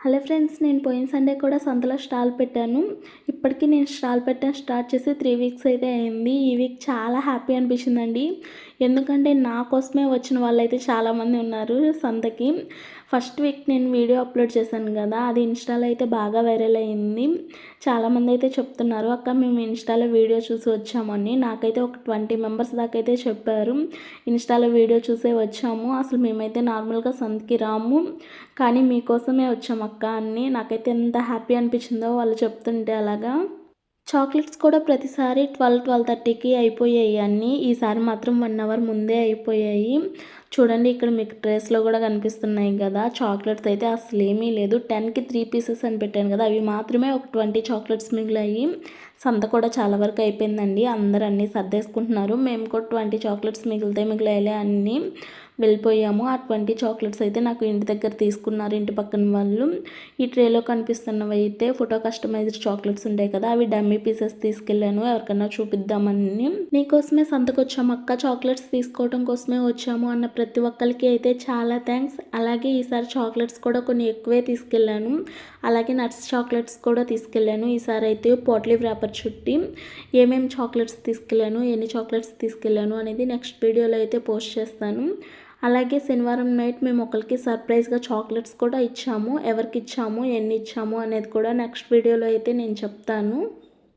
Hello friends నేను పోయిన Sunday కూడా సంతలో స్టాల్ పెట్టాను. ఇప్పటికీ నేను స్టాల్ పెట్టడం స్టార్ట్ చేసి త్రీ వీక్స్ అయితే అయింది. ఈ వీక్ చాలా హ్యాపీ అనిపించిందండి. ఎందుకంటే నా కోసమే వచ్చిన వాళ్ళైతే చాలామంది ఉన్నారు సంతకి. ఫస్ట్ వీక్ నేను వీడియో అప్లోడ్ చేశాను కదా అది ఇన్స్టాలో అయితే బాగా వైరల్ అయింది. చాలామంది అయితే చెప్తున్నారు అక్క మేము ఇన్స్టాలో వీడియో చూసి వచ్చామని. నాకైతే ఒక ట్వంటీ మెంబర్స్ దాకా అయితే చెప్పారు ఇన్స్టాలో వీడియో చూసే వచ్చాము. అసలు మేమైతే నార్మల్గా సంతకి రాము కానీ మీకోసమే వచ్చాము అక్క అన్ని నాకైతే ఎంత హ్యాపీ అనిపించిందో వాళ్ళు చెప్తుంటే అలాగా. చాక్లెట్స్ కూడా ప్రతిసారి ట్వెల్వ్ ట్వెల్వ్ థర్టీకి అయిపోయాయి అన్నీ. ఈసారి మాత్రం వన్ అవర్ ముందే అయిపోయాయి. చూడండి ఇక్కడ మీకు ట్రేస్లో కూడా కనిపిస్తున్నాయి కదా. చాక్లెట్స్ అయితే అసలు ఏమీ లేదు. టెన్కి త్రీ పీసెస్ అని పెట్టాను కదా. అవి మాత్రమే ఒక ట్వంటీ చాక్లెట్స్ మిగిలాయి. సంత కూడా చాలా వరకు అయిపోయిందండి. అందరు అన్నీ సర్దేసుకుంటున్నారు. మేము కూడా ట్వంటీ చాక్లెట్స్ మిగిలితే మిగిలాయలే అన్నీ వెళ్ళిపోయాము. ఆ ట్వంటీ చాక్లెట్స్ అయితే నాకు ఇంటి దగ్గర తీసుకున్నారు ఇంటి పక్కన వాళ్ళు. ఈ ట్రేలో కనిపిస్తున్నవి అయితే ఫోటో కస్టమైజ్డ్ చాక్లెట్స్ ఉంటాయి కదా అవి డమ్మీ పీసెస్ తీసుకెళ్ళాను. ఎవరికైనా చూపిద్దామని. నీకోసమే సంతకు వచ్చాము అక్క. చాక్లెట్స్ తీసుకోవడం కోసమే వచ్చాము అన్న ప్రతి ఒక్కరికి అయితే చాలా థ్యాంక్స్ అలాగే ఈసారి చాక్లెట్స్ కూడా కొన్ని ఎక్కువే తీసుకెళ్ళాను. అలాగే నట్స్ చాక్లెట్స్ కూడా తీసుకెళ్ళాను. ఈసారి అయితే పోట్లీ వ్రాపర్ చుట్టి ఏమేమి చాక్లెట్స్ తీసుకెళ్ళాను ఎన్ని చాక్లెట్స్ తీసుకెళ్ళాను అనేది నెక్స్ట్ వీడియోలో అయితే పోస్ట్ చేస్తాను. అలాగే శనివారం నైట్ మేము ఒకరికి సర్ప్రైజ్గా చాక్లెట్స్ కూడా ఇచ్చాము. ఎవరికి ఇచ్చాము ఎన్ని ఇచ్చాము అనేది కూడా నెక్స్ట్ వీడియోలో అయితే నేను చెప్తాను.